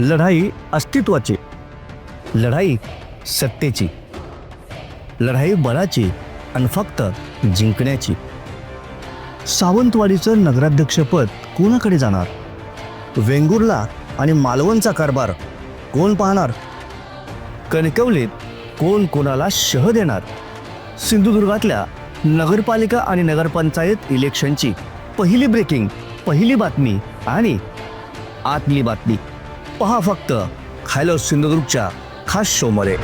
लढाई अस्तित्वाची लढाई सत्तेची लढाई बळाची आणि फक्त जिंकण्याची. सावंतवाडीचं नगराध्यक्षपद कोणाकडे जाणार? वेंगुर्ला आणि मालवणचा कारभार कोण पाहणार? कणकवलीत कोण कोणाला शह देणार? सिंधुदुर्गातल्या नगरपालिका आणि नगरपंचायत इलेक्शनची पहिली ब्रेकिंग पहिली बातमी आणि आतली बातमी. पहा फक्त. खायला सिंधुदुर्गच्या खास शोमध्ये.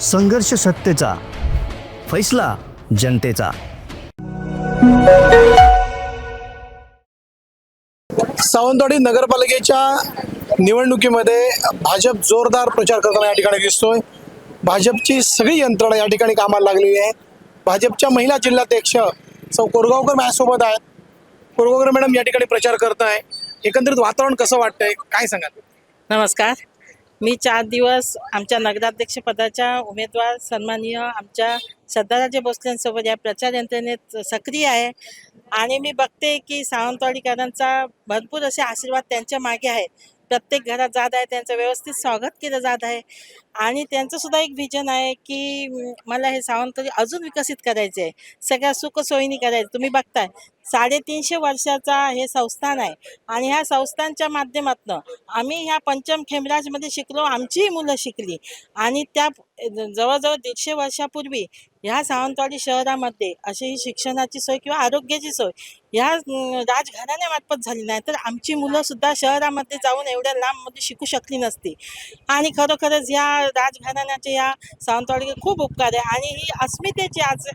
संघर्ष सत्तेचा फैसला जनतेचा. सावंतवाडी नगरपालिकेच्या निवडणुकीमध्ये भाजप जोरदार प्रचार करताना या ठिकाणी दिसतोय. भाजपची सगळी यंत्रणा या ठिकाणी कामाला लागलेली आहे. भाजपच्या महिला जिल्हाध्यक्ष सौ कोरगावकर माझ्यासोबत आहेत. कोरगावकर मॅडम या ठिकाणी प्रचार करत आहे एकंदरीत वातावरण कसं वाटतंय? काय सांगाल? नमस्कार. मी चार दिवस आमच्या नगराध्यक्ष पदाच्या उमेदवार सन्माननीय आमच्या सरदाराजे भोसलेंसोबत या प्रचार यंत्रणेत सक्रिय आहे. आणि मी बघते की सावंतवाडीकरांचा भरपूर असे आशीर्वाद त्यांच्या मागे आहे प्रत्येक घरात जात आहे त्यांचं व्यवस्थित स्वागत केलं जात आहे. आणि त्यांचं सुद्धा एक व्हिजन आहे की मला हे सावंतवाडी अजून विकसित करायचे आहे सगळ्या सुखसोयीनी करायचं. तुम्ही बघताय. साडेतीनशे वर्षाचा हे संस्थान आहे. आणि ह्या संस्थानच्या माध्यमातनं आम्ही ह्या पंचम खेमराजमध्ये शिकलो आमचीही मुलं शिकली. आणि त्या जवळजवळ दीडशे वर्षापूर्वी ह्या सावंतवाडी शहरामध्ये अशी ही शिक्षणाची सोय किंवा आरोग्याची सोय ह्या राजघराण्यामार्फत झाली नाही तर आमची मुलं सुद्धा शहरामध्ये जाऊन एवढ्या लांबमध्ये शिकू शकली नसती. आणि खरोखरच ह्या राजघराण्याचे ह्या सावंतवाडी खूप उपकार आहे. आणि ही अस्मितेची आज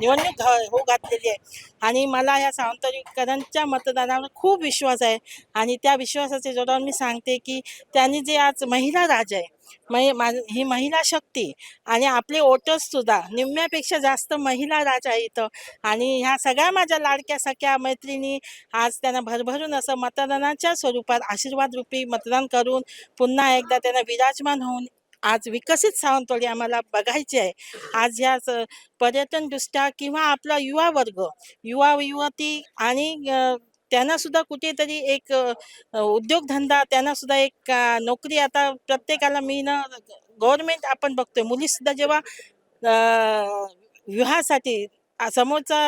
निवडणूक हो घातलेली आहे. आणि मला ह्या सावंतवाडीकरांच्या मतदानावर खूप विश्वास आहे. आणि त्या विश्वासाच्या जोरावर मी सांगते की त्यांनी जे आज महिला राज आहे मै मा ही महिला शक्ती आणि आपले वोटर्स सुद्धा निम्म्यापेक्षा जास्त महिला राज आहे इथं. आणि ह्या सगळ्या माझ्या लाडक्या सख्या मैत्रिणी आज त्यांना भरभरून असं मतदानाच्या स्वरूपात आशीर्वाद रूपी मतदान करून पुन्हा एकदा त्यांना विराजमान होऊन आज विकसित सावंतवाडी आम्हाला बघायची आहे. आज ह्या पर्यटनदृष्ट्या किंवा आपला युवा वर्ग युवा युवती आणि त्यांना सुद्धा कुठेतरी एक उद्योगधंदा त्यांना सुद्धा एक नोकरी आता प्रत्येकाला मिळणं गव्हर्नमेंट आपण बघतोय. मुली सुद्धा जेव्हा विवाहासाठी समोरचा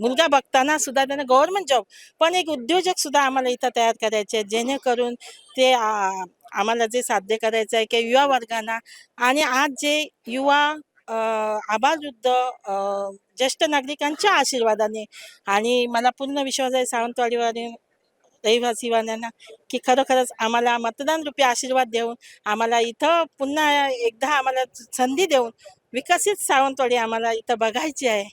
मुलगा बघताना सुद्धा त्यांना गव्हर्नमेंट जॉब पण एक उद्योजक सुद्धा आम्हाला इथं तयार करायचे जेणेकरून ते आ, आम्हाला जे साध्य करायचं आहे की युवा वर्गांना आणि आज जे युवा अ, आबालवृद्ध ज्येष्ठ नागरिकांच्या आशीर्वादाने आणि मला पूर्ण विश्वास आहे सावंतवाडीवाडी रहिवासीवाल्यांना की खरोखरच आम्हाला मतदान रूपी आशीर्वाद देऊन आम्हाला इथं पुन्हा एकदा आम्हाला संधी देऊन विकसित सावंतवाडी आम्हाला इथं बघायची आहे.